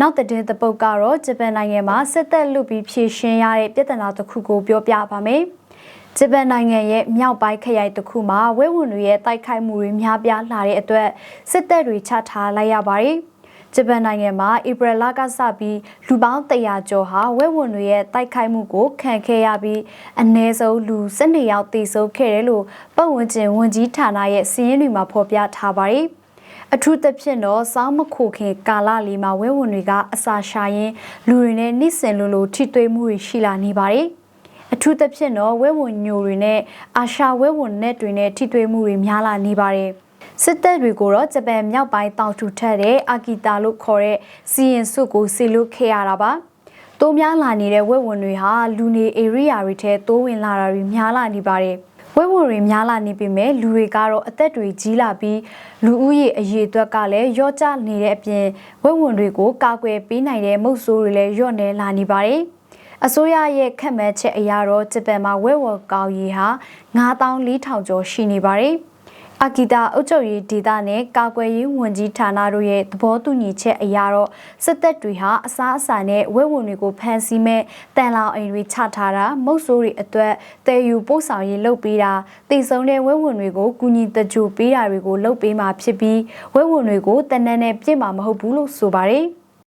နောက်သတင်းတစ်ပုဒ်ကတော့ဂျပန်နိုင်ငံမှာစစ်တပ်လူပြီးဖြည့်ရှင်းရတဲ့ပြဿနာတစ်ခုကိုပြောပြပါမယ်။ဂျပန်နိုင်ငံရဲ့မြောက်ပိုင်းခရိုင်တစ်ခုမှာဝဲဝင်တွေရဲ့တိုက်ခိုက်မှုတွေများပြားလာတဲ့အတွက်စစ်တပ်တွေချထားလိုက်ရပါတယ်။ဂျပန်နိုင်ငံမှာဧပြီလကစပြီးလူပေါင်း100ကျော်ဟာဝဲဝင်တွေရဲ့တိုက်ခိုက်မှုကိုခံခဲ့ရပြီးအ ਨੇ ဆုံးလူ12ယောက်သေဆုံးခဲ့တယ်လို့ပတ်ဝန်းကျင်ဝန်ကြီးဌာနရဲ့စီးရင်တွေမှာဖော်ပြထားပါတယ်။ အထူးသဖြင့်တော့စောင်းမခိုခင်ကာလလေးမှာဝဲဝင်တွေကအစာရှာရင်းလူတွေနဲ့နှိစင်လိုလိုထိတွေ့မှုတွေရှိလာနေပါတယ်။အထူးသဖြင့်တော့ဝဲဝင်ညိုတွေနဲ့အာရှာဝဲဝင်နဲ့တွေနဲ့ထိတွေ့မှုတွေများလာနေပါတယ်။စစ်တပ်တွေကိုတော့ဂျပန်မြောက်ပိုင်းတောင်ထူထက်တဲ့အာကီတာလို့ခေါ်တဲ့စီရင်စုကိုစီလုခဲ့ရတာပါ။တိုးများလာနေတဲ့ဝဲဝင်တွေဟာလူနေဧရိယာတွေထဲတိုးဝင်လာတာတွေများလာနေပါတယ်။ ဝဲဝတွေများလာနေပြီမဲ့လူတွေကတော့အသက်တွေကြီးလာပြီးလူဦးရေအရေအတွက်ကလည်းရော့ကျနေတဲ့အပြင်ဝဲဝင်တွေကိုကာကွယ်ပေးနိုင်တဲ့မုတ်ဆိုးတွေလည်းညော့နေလာနေပါတယ်။အစိုးရရဲ့ခက်မှတ်ချက်အရတော့ဂျပန်မှာဝဲဝကောင်းရီဟာ9400ကျော်ရှိနေပါတယ်။ အာကီတာအုပ်ချုပ်ရေးဒေသနဲ့ကာကွယ်ရေးဝန်ကြီးဌာနတို့ရဲ့သဘောတူညီချက်အရတော့စစ်တပ်တွေဟာအစားအစာနဲ့ဝဲဝင်တွေကိုဖမ်းဆီးမဲ့တန်လောင်အိမ်တွေချထားတာမုတ်ဆိုးတွေအတွက်တည်ယူပို့ဆောင်ရေးလုပ်ပေးတာတည်ဆုံတဲ့ဝဲဝင်တွေကိုကူညီတကြိုပေးတာတွေကိုလုပ်ပေးမှာဖြစ်ပြီးဝဲဝင်တွေကိုတနက်နဲ့ပြစ်မှာမဟုတ်ဘူးလို့ဆိုပါတယ်။